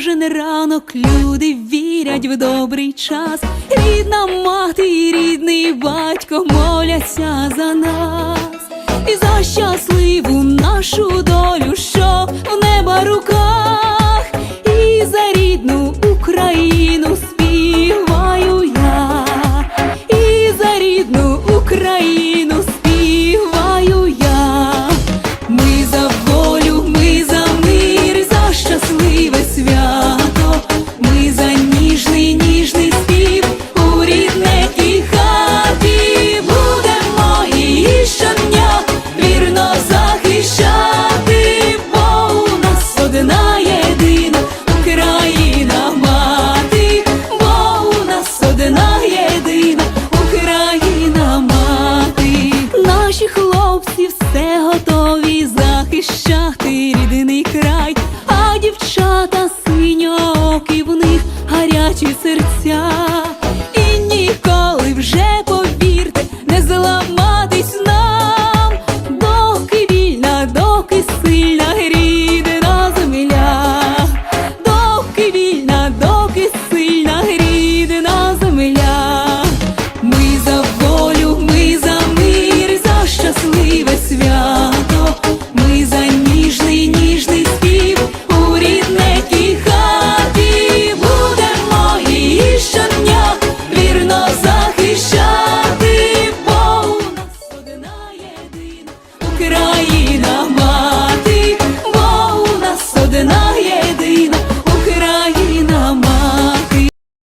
кожен ранок люди вірять в добрий час. Рідна мати, і рідний батько моляться за нас і за щасливу нашу долю. хлопці все готові захищати рідний край, а дівчата синьоки в них гарячі серця.